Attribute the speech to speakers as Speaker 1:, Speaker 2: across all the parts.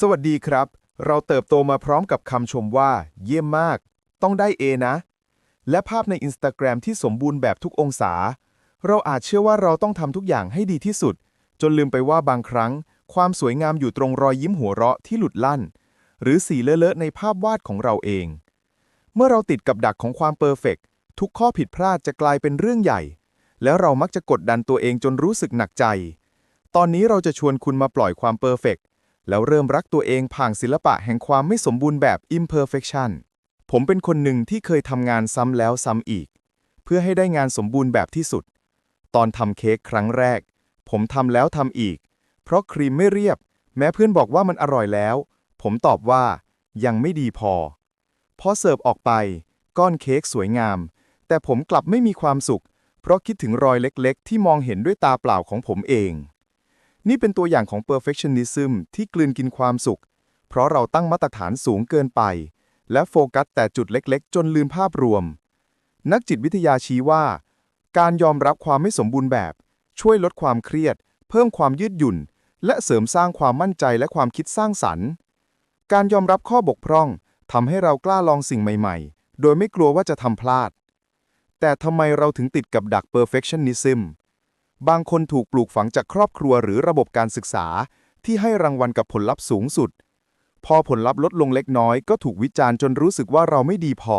Speaker 1: สวัสดีครับ เราเติบโตมาพร้อมกับคำชมว่า เยี่ยมมาก ต้องได้เอนะ และภาพในอินสตาแกรมที่สมบูรณ์แบบทุกองศา เราอาจเชื่อว่าเราต้องทำทุกอย่างให้ดีที่สุด จนลืมไปว่าบางครั้ง ความสวยงามอยู่ตรงรอยยิ้มหัวเราะที่หลุดลั่น หรือสีเลอะๆในภาพวาดของเราเอง เมื่อเราติดกับดักของความเปอร์เฟกต์ทุกข้อผิดพลาดจะกลายเป็นเรื่องใหญ่ แล้วเรามักจะกดดันตัวเองจนรู้สึกหนักใจ ตอนนี้เราจะชวนคุณมาปล่อยความเพอร์เฟกต์ แล้วเริ่มรักตัวเองผ่านศิลปะแห่งความไม่สมบูรณ์แบบ imperfection ผมเป็นคนหนึ่งที่เคยทำงานซ้ำแล้วซ้ำอีก เพื่อให้ได้งานสมบูรณ์แบบที่สุด ตอนทำเค้กครั้งแรก ผมทำแล้วทำอีก เพราะครีมไม่เรียบ แม้เพื่อนบอกว่ามันอร่อยแล้ว ผมตอบว่า ยังไม่ดีพอ พอเสิร์ฟออกไป ก้อนเค้กสวยงาม แต่ผมกลับไม่มีความสุข เพราะคิดถึงรอยเล็กๆ ที่มองเห็นด้วยตาเปล่าของผมเอง นี่เป็นตัวอย่างของ perfectionism ที่กลืนกินความสุข เพราะเราตั้งมาตรฐานสูงเกินไป และโฟกัสแต่จุดเล็กๆ จนลืมภาพรวม นักจิตวิทยาชี้ว่า การยอมรับความไม่สมบูรณ์แบบ ช่วยลดความเครียด เพิ่มความยืดหยุ่น และเสริมสร้างความมั่นใจและความคิดสร้างสรรค์ การยอมรับข้อบกพร่องทำให้เรากล้าลองสิ่งใหม่ๆ โดยไม่กลัวว่าจะทำพลาด แต่ทำไมเราถึงติดกับดัก perfectionism บางคนถูกปลูกฝังจากครอบครัวหรือระบบการศึกษา ที่ให้รางวัลกับผลลัพธ์สูงสุด พอผลลัพธ์ลดลงเล็กน้อยก็ถูกวิจารณ์จนรู้สึกว่าเราไม่ดีพอ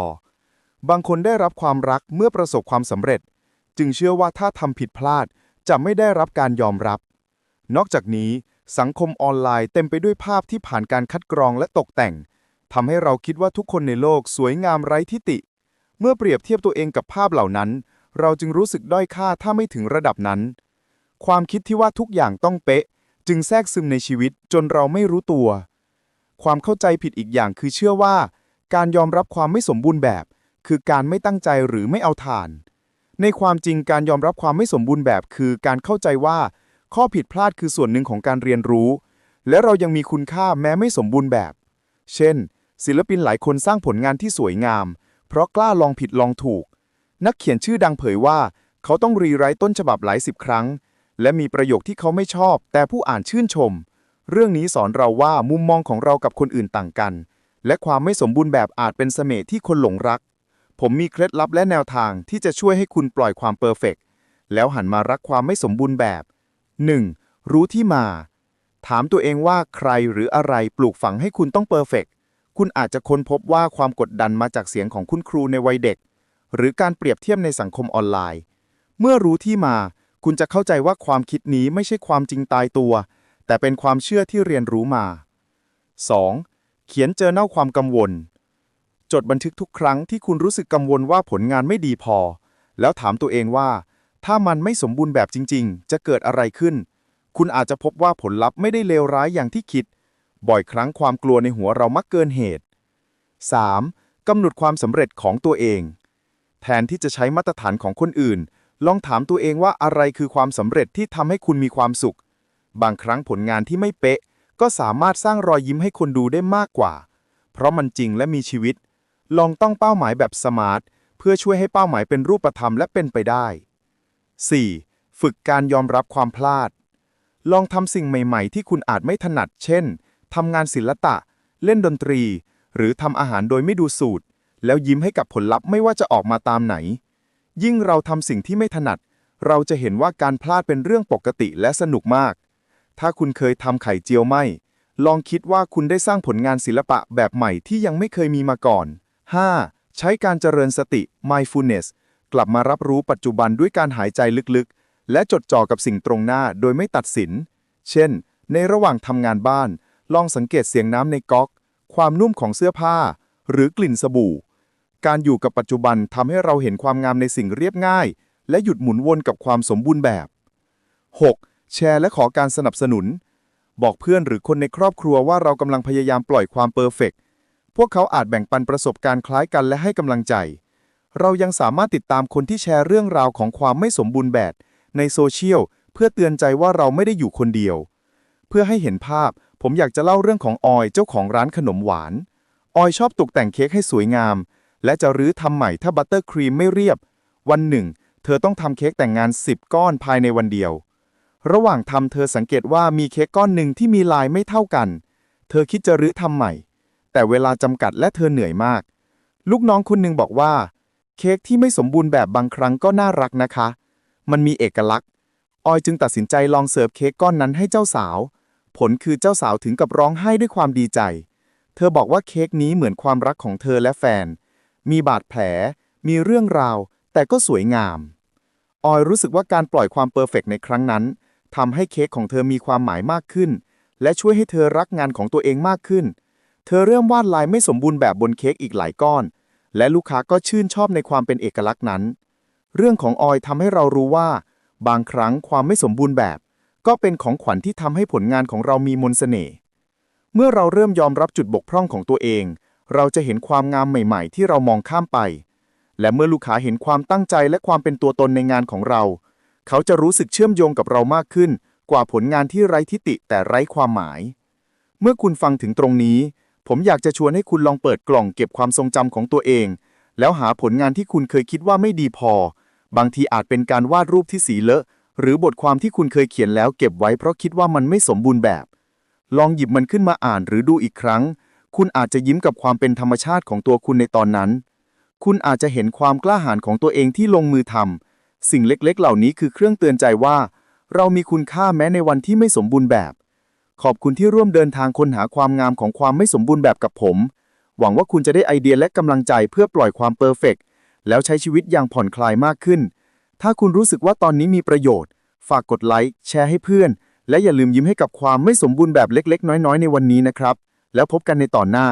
Speaker 1: บางคนได้รับความรักเมื่อประสบความสำเร็จ จึงเชื่อว่าถ้าทำผิดพลาดจะไม่ได้รับการยอมรับ นอกจากนี้ สังคมออนไลน์เต็มไปด้วยภาพที่ผ่านการคัดกรองและตกแต่งทำให้เราคิดว่าทุกคนในโลกสวยงามไร้ทิฏฐิเมื่อเปรียบเทียบตัวเองกับภาพเหล่านั้น เราจึงรู้สึกด้อยค่าถ้าไม่ถึงระดับนั้น ความคิดที่ว่าทุกอย่างต้องเป๊ะ จึงแทรกซึมในชีวิตจนเราไม่รู้ตัว ความเข้าใจผิดอีกอย่างคือเชื่อว่า การยอมรับความไม่สมบูรณ์แบบ คือการไม่ตั้งใจหรือไม่เอาทาน ในความจริงการยอมรับความไม่สมบูรณ์แบบ คือการเข้าใจว่า ข้อผิดพลาดคือส่วนหนึ่งของการเรียนรู้ และเรายังมีคุณค่าแม้ไม่สมบูรณ์แบบ เช่น ศิลปินหลายคนสร้างผลงานที่สวยงาม เพราะกล้าลองผิดลองถูก นักเขียนชื่อดังเผยว่า เขาต้องรีไรต์ต้นฉบับหลายสิบครั้ง และมีประโยคที่เขาไม่ชอบ แต่ผู้อ่านชื่นชม เรื่องนี้สอนเราว่ามุมมองของเรากับคนอื่นต่างกัน และความไม่สมบูรณ์แบบอาจเป็นเสน่ห์ที่คนหลงรัก ผมมีเคล็ดลับและแนวทางที่จะช่วยให้คุณปล่อยความเพอร์เฟกต์แล้วหันมารักความไม่สมบูรณ์แบบ 1. รู้ที่มา ถามตัวเองว่าใครหรืออะไรปลูกฝังให้คุณต้องเพอร์เฟกต์คุณอาจจะค้นพบว่าความกดดันมาจากเสียงของคุณครูในวัยเด็ก หรือการเปรียบเทียบในสังคมออนไลน์ เมื่อรู้ที่มา คุณจะเข้าใจว่าความคิดนี้ไม่ใช่ความจริงตายตัว แต่เป็นความเชื่อที่เรียนรู้มา 2. เขียนเจอเน่าความกังวล จดบันทึกทุกครั้งที่คุณรู้สึกกังวลว่าผลงานไม่ดีพอ แล้วถามตัวเองว่า ถ้ามันไม่สมบูรณ์แบบจริง ๆ จะเกิดอะไรขึ้น คุณอาจจะพบว่าผลลัพธ์ไม่ได้เลวร้ายอย่างที่คิด บ่อยครั้งความกลัวในหัวเรามักเกินเหตุ 3. กำหนดความสำเร็จของตัวเอง ทนที่จะใช้มาตรฐานของคนอื่น ลองถามตัวเองว่าอะไรคือความสำเร็จที่ทำให้คุณมีความสุข บางครั้งผลงานที่ไม่เป๊ะ ก็สามารถสร้างรอยยิ้มให้คนดูได้มากกว่า เพราะมันจริงและมีชีวิต ลองต้องเป้าหมายแบบสมาร์ทเพื่อช่วยให้เป้าหมายเป็นรูปธรรมและเป็นไปได้ 4. ฝึกการยอมรับความพลาด ลองทำสิ่งใหม่ ๆ ที่คุณอาจไม่ถนัด เช่นทำงานศิลปะ เล่นดนตรี หรือทำอาหารโดยไม่ดูสูตร แล้วยิ้มให้กับผลลัพธ์ไม่ว่าจะออกมาตามไหน ยิ่งเราทำสิ่งที่ไม่ถนัด เราจะเห็นว่าการพลาดเป็นเรื่องปกติและสนุกมาก ถ้าคุณเคยทำไข่เจียวไหมลองคิดว่าคุณได้สร้างผลงานศิลปะแบบใหม่ที่ยังไม่เคยมีมาก่อน 5. ใช้การเจริญสติ mindfulness กลับมารับรู้ปัจจุบันด้วยการหายใจลึกๆ และจดจ่อกับสิ่งตรงหน้าโดยไม่ตัดสิน เช่น ในระหว่างทำงานบ้าน ลองสังเกตเสียงน้ำในก๊อก ความนุ่มของเสื้อผ้า หรือกลิ่นสบู่ การอยู่กับปัจจุบันทำให้เราเห็นความงามในสิ่งเรียบง่าย และหยุดหมุนวนกับความสมบูรณ์แบบ 6. แชร์และขอการสนับสนุน บอกเพื่อนหรือคนในครอบครัวว่าเรากำลังพยายามปล่อยความเพอร์เฟกต์พวกเขาอาจแบ่งปันประสบการณ์คล้ายกันและให้กำลังใจ เรายังสามารถติดตามคนที่แชร์เรื่องราวของความไม่สมบูรณ์แบบ ในโซเชียลเพื่อเตือนใจว่าเราไม่ได้อยู่คนเดียว เพื่อให้เห็นภาพ ผมอยากจะเล่าเรื่องของออยเจ้าของร้านขนมหวาน ออยชอบตกแต่งเค้กให้สวยงาม และจะรื้อทำใหม่ถ้าบัตเตอร์ครีมไม่เรียบ วันหนึ่ง เธอต้องทำเค้กแต่งงาน 10 ก้อนภายในวันเดียว ระหว่างทำเธอสังเกตว่ามีเค้กก้อนหนึ่งที่มีลายไม่เท่ากัน เธอคิดจะรื้อทำใหม่ แต่เวลาจำกัดและเธอเหนื่อยมาก ลูกน้องคนหนึ่งบอกว่า เค้กที่ไม่สมบูรณ์แบบบางครั้งก็น่ารักนะคะ มันมีเอกลักษณ์ ออยจึงตัดสินใจลองเสิร์ฟเค้กก้อนนั้นให้เจ้าสาว ผลคือเจ้าสาวถึงกับร้องไห้ด้วยความดีใจ เธอบอกว่าเค้กนี้เหมือนความรักของเธอและแฟน มีบาดแผล มีเรื่องราว แต่ก็สวยงาม ออยรู้สึกว่าการปล่อยความเพอร์เฟกต์ในครั้งนั้นทำให้เค้กของเธอมีความหมายมากขึ้น และช่วยให้เธอรักงานของตัวเองมากขึ้น เธอเริ่มวาดลายไม่สมบูรณ์แบบบนเค้กอีกหลายก้อน และลูกค้าก็ชื่นชอบในความเป็นเอกลักษณ์นั้น เรื่องของออยทำให้เรารู้ว่า บางครั้งความไม่สมบูรณ์แบบ ก็เป็นของขวัญที่ทำให้ผลงานของเรามีมนเสน่ห์เมื่อเราเริ่มยอมรับจุดบกพร่องของตัวเอง เราจะเห็นความงามใหม่ ๆ ที่เรามองข้ามไป และเมื่อลูกค้าเห็นความตั้งใจและความเป็นตัวตนในงานของเรา เขาจะรู้สึกเชื่อมโยงกับเรามากขึ้น กว่าผลงานที่ไร้ทิฏฐิแต่ไร้ความหมาย เมื่อคุณฟังถึงตรงนี้ ผมอยากจะชวนให้คุณลองเปิดกล่องเก็บความทรงจำของตัวเอง แล้วหาผลงานที่คุณเคยคิดว่าไม่ดีพอ บางทีอาจเป็นการวาดรูปที่สีเลอะ หรือบทความที่คุณเคยเขียนแล้วเก็บไว้เพราะคิดว่ามันไม่สมบูรณ์แบบ ลองหยิบมันขึ้นมาอ่านหรือดูอีกครั้ง คุณอาจจะยิ้มกับความเป็นธรรมชาติของตัวคุณในตอนนั้น คุณอาจจะเห็นความกล้าหาญของตัวเองที่ลงมือทำสิ่งเล็กๆ เหล่านี้คือเครื่องเตือนใจว่า เรามีคุณค่าแม้ในวันที่ไม่สมบูรณ์แบบ ขอบคุณที่ร่วมเดินทางค้นหาความงามของความไม่สมบูรณ์แบบกับผม หวังว่าคุณจะได้ไอเดียและกำลังใจเพื่อปล่อยความเพอร์เฟกต์แล้วใช้ชีวิตอย่างผ่อนคลายมากขึ้น ถ้าคุณรู้สึกว่าตอนนี้มีประโยชน์ ฝากกดไลค์แชร์ให้เพื่อน และอย่าลืมยิ้มให้กับความไม่สมบูรณ์แบบเล็ก ๆ น้อย ๆ ในวันนี้นะครับ แล้วพบกันในตอนหน้า